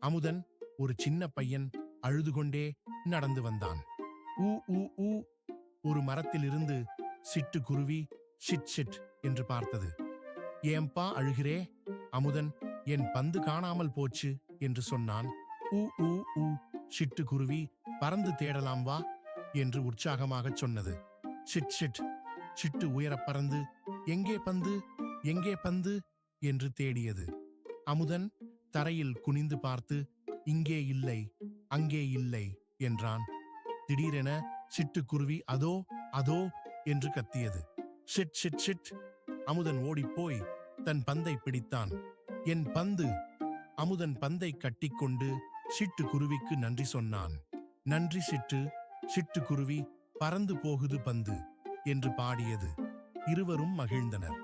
அமுதன் ஒரு சின்ன பையன் அழுது கொண்டே நடந்து வந்தான். ஊ ஊ ஊ ஒரு மரத்திலிருந்து சிட்டு குருவி ஷிட் ஷிட் என்று பார்த்தது. ஏம்பா அழுகிறே? அமுதன் என் பந்து காணாமல் போச்சு என்று சொன்னான். ஊ ஊ ஊ ஷிட்டு குருவி பறந்து தேடலாம் வா என்று உற்சாகமாகச் சொன்னது. ஷிட் ஷிட் சிட்டு உயரப் பறந்து எங்கே பந்து? எங்கே பந்து? என்று தேடியது. அமுதன் தரையில் குனிந்து பார்த்து இங்கே இல்லை அங்கே இல்லை என்றான். திடீரென சிட்டுக்குருவி அதோ அதோ என்று கத்தியது. ஷிட் ஷிட் ஷிட் அமுதன் ஓடிப்போய் தன் பந்தை பிடித்தான். என் பந்து அமுதன் பந்தை கட்டிக்கொண்டு சிட்டு குருவிக்கு நன்றி சொன்னான். நன்றி சிட்டு சிட்டுக்குருவி பறந்து போகுது பந்து என்று பாடியது. இருவரும் மகிழ்ந்தனர்.